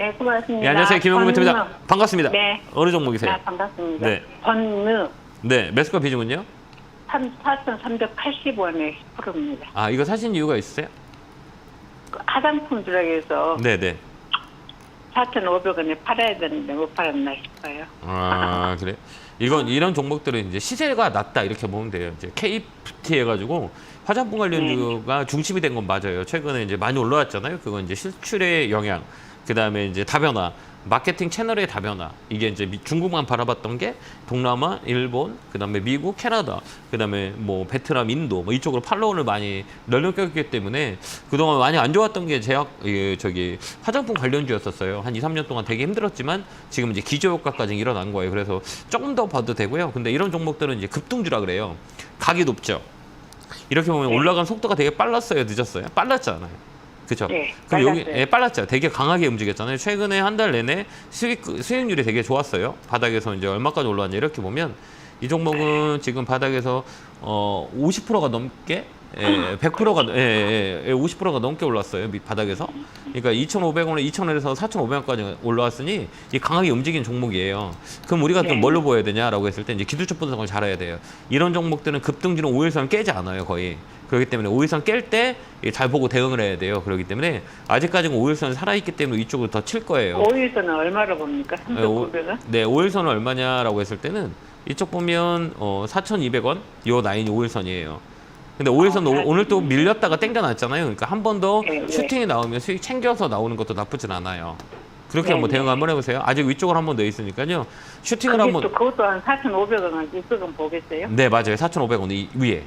네, 고맙습니다. 예, 안녕하세요. 김영구 멘트입니다. 권느. 반갑습니다. 네. 어느 종목이세요? 네, 반갑습니다. 네. 권느 네, 매수가 비중은요? 4,380원에 10%입니다. 아, 이거 사신 이유가 있으세요? 화장품 주락에서 네, 네. 4,500원에 팔아야 되는데 못 팔았나 싶어요. 아, 그래. 이건 이런 종목들은 이제 시세가 낮다 이렇게 보면 돼요. 이제 KFT 해가지고 화장품 관련 주가 중심이 된 건 맞아요. 최근에 이제 많이 올라왔잖아요. 그건 이제 실출의 영향, 그 다음에 이제 다변화, 마케팅 채널의 다변화. 이게 이제 미- 중국만 바라봤던 게 동남아, 일본, 그 다음에 미국, 캐나다, 그 다음에 뭐 베트남, 인도 뭐 이쪽으로 팔로워를 많이 널널꼈기 때문에 그동안 많이 안 좋았던 게 제약, 예, 저기 화장품 관련주였었어요. 한 2, 3년 동안 되게 힘들었지만 지금 이제 기저효과까지 일어난 거예요. 그래서 조금 더 봐도 되고요. 근데 이런 종목들은 이제 급등주라 그래요. 각이 높죠. 이렇게 보면 네. 올라간 속도가 되게 빨랐어요, 늦었어요? 빨랐잖아요. 그렇죠. 네, 그럼 여기. 예, 빨랐죠. 되게 강하게 움직였잖아요. 최근에 한 달 내내 수익 수익률이 되게 좋았어요. 바닥에서 이제 얼마까지 올라왔냐 이렇게 보면 이 종목은 지금 바닥에서 어 50%가 넘게 예, 100%가 예, 예, 예, 50%가 넘게 올랐어요. 밑 바닥에서. 그러니까 2,500원에 2,000원에서 4,500원까지 올라왔으니 이 강하게 움직인 종목이에요. 그럼 우리가 좀 네. 뭘로 보여야 되냐라고 했을 때 이제 기술적 분석을 잘해야 돼요. 이런 종목들은 급등주는 5일선 깨지 않아요, 거의. 그렇기 때문에 5일선 깰 때 잘 보고 대응을 해야 돼요. 그렇기 때문에 아직까지는 5일선 살아있기 때문에 이쪽으로 더 칠 거예요. 5일선은 얼마로 봅니까? 네, 오- 3,900원? 네, 5일선은 얼마냐라고 했을 때는 이쪽 보면 어, 4,200원 요 라인이 5일선이에요. 근데 5일선 아, 오, 오늘 또 밀렸다가 땡겨놨잖아요. 그러니까 한 번더 네, 네. 슈팅이 나오면 수익 챙겨서 나오는 것도 나쁘진 않아요. 그렇게 네, 한번 네. 대응 한번 해보세요. 아직 위쪽으로 한번더 있으니까요. 슈팅을 그게 한번 또 그것도 한 4,500원, 600원 보겠어요? 네 맞아요. 4,500원 이 위에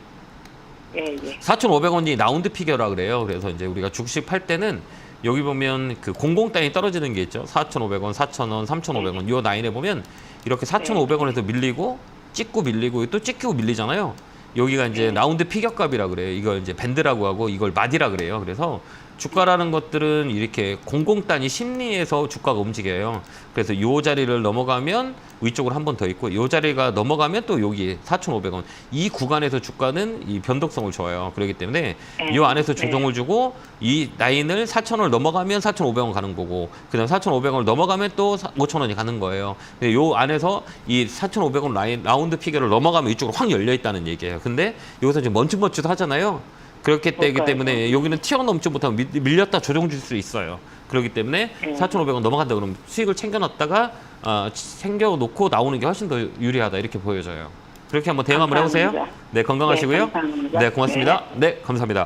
예, 예. 4,500원이 라운드 피겨라 그래요. 그래서 이제 우리가 주식 팔 때는 여기 보면 그 공공 단위 떨어지는 게 있죠. 4,500원, 4,000원, 3,500원. 요 라인에 보면 이렇게 4,500원에서 밀리고 찍고 밀리고 또 찍히고 밀리잖아요. 여기가 이제 네. 라운드 피겨값이라 그래요. 이걸 이제 밴드라고 하고 이걸 마디라 그래요. 그래서 주가라는 것들은 이렇게 공공 단위 심리에서 주가가 움직여요. 그래서 요 자리를 넘어가면 위쪽으로 한 번 더 있고 요 자리가 넘어가면 또 여기 4,500원. 이 구간에서 주가는 이 변동성을 줘요. 그렇기 때문에 네. 요 안에서 네. 조정을 주고 이 라인을 4,000원을 넘어가면 4,500원 가는 거고 그다음 4,500원을 넘어가면 또 5,000원이 가는 거예요. 근데 요 안에서 이 4,500원 라인 라운드 피겨를 넘어가면 이쪽으로 확 열려 있다는 얘기예요. 근데 여기서 지금 멈칫멈칫 하잖아요. 그렇기 그러니까요. 때문에 여기는 튀어넘지 못하면 밀- 밀렸다 조정 줄수 있어요. 그렇기 때문에 네. 4,500원 넘어간다 그러면 수익을 챙겨놨다가 아, 챙겨놓고 나오는 게 훨씬 더 유리하다 이렇게 보여져요. 그렇게 한번 대응 한번 해보세요. 감사합니다. 네 건강하시고요. 네, 감사합니다. 네 고맙습니다. 네 감사합니다.